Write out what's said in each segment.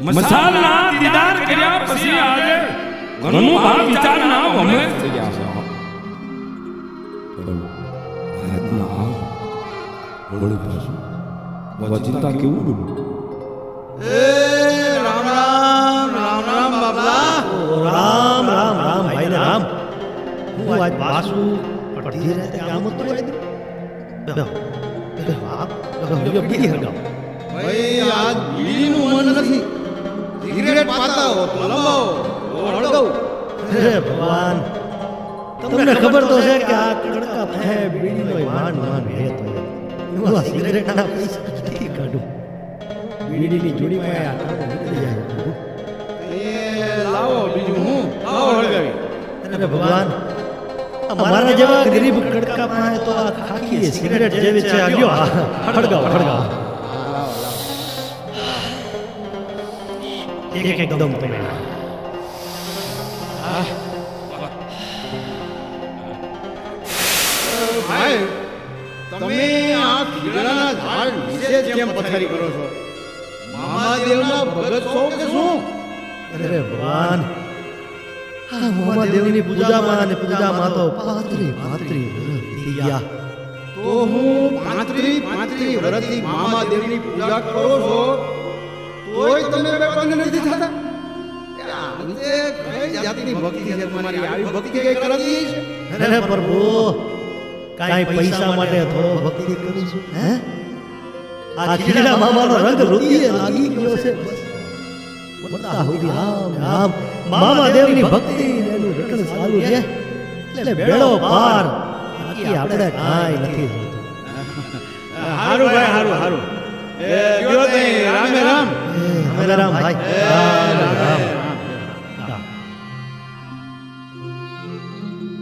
મસાલના દીદાર કર્યા પછી આજે ઘણું આ વિચારના અમે. થઈ ગયા છે આજના આ વળી પાછું વચિતા કેવું બન્યું રામ રામ રામ રામ રામ રામ રામ નથી. સિગરેટ પાતા હો તો લંબાવો હળગાવું અરે ભગવાન તમને ખબર તો છે કે આ કડકા ફે બીડીનો માન માન હેત હોય. એમાં સિગરેટના પૈસા કાઢું. બીડીની જોડીમાં આ કામ નીકળી જાય એ લાવો બીજું હું? લાવો હળગાવી. અરે ભગવાન અમારા જેવા ગરીબ કડકા પાસે તો આ ખાખી સિગરેટ જેવી છે. આ લ્યો આ હળગાવો હળગાવો. એક એકદમ તમે ભાઈ તમે આ ખીજડાના ઝાડ નીચે જ કેમ પથારી કરો છો? મહાદેવના ભગત છો કે શું? અરે ભગવાન. આ મોમાદેવની પૂજામાં અને પૂજામાં તો પાત્રી પાત્રી વીતી ગયા. તો હું પાંત્રી પાંત્રી વર્ષથી મહાદેવની પૂજા કરો છો? તોય તમે વેપારને નથી થતા? અંતે કઈ જાતની ભક્તિ છે તમારી આવી ભક્તિ કઈ કરાતી છે? અરે પ્રભુ કાઈ પૈસા માટે થોડો ભક્તિ કરીશું હે? આ ખીલા મામાનો રંગ રુધિરે લાગી ગયો છે. બધા સુધી આમ આમ મામા દેવની ભક્તિ ને એનું રટણ ચાલુ છે. એટલે બેડો પાર. બાકી આપણે કાઈ નથી જોતું. હારું ભાઈ હારું હારું. એ ગયો રામ એ, રામ રામ ભાઈ.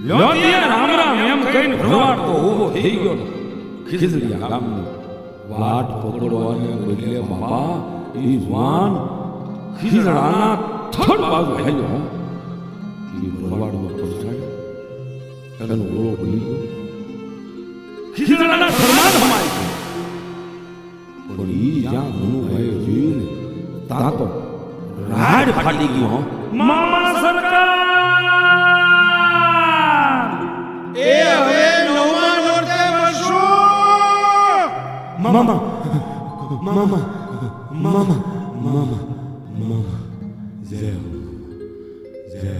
રામ રામ રામ. એમ કહીને ભરવાડ તો ઊભો થઈ ગયો ખીજડીયા ગામનો. વાટ પકડવાને બદલે બાપા ઈ જવાન ખીજડાના થડ બાજુ હેલ્યો ઈ ભરવાડમાં પહોંચાડ્યો એનો ઓળો ભૂલી ગયો. ખીજડાના રાડ ફાટી ગયો હો. મામા સરકાર! એ હવે નવા નોરતે મળશું મામા મામા મામા મામા મામા. જય જય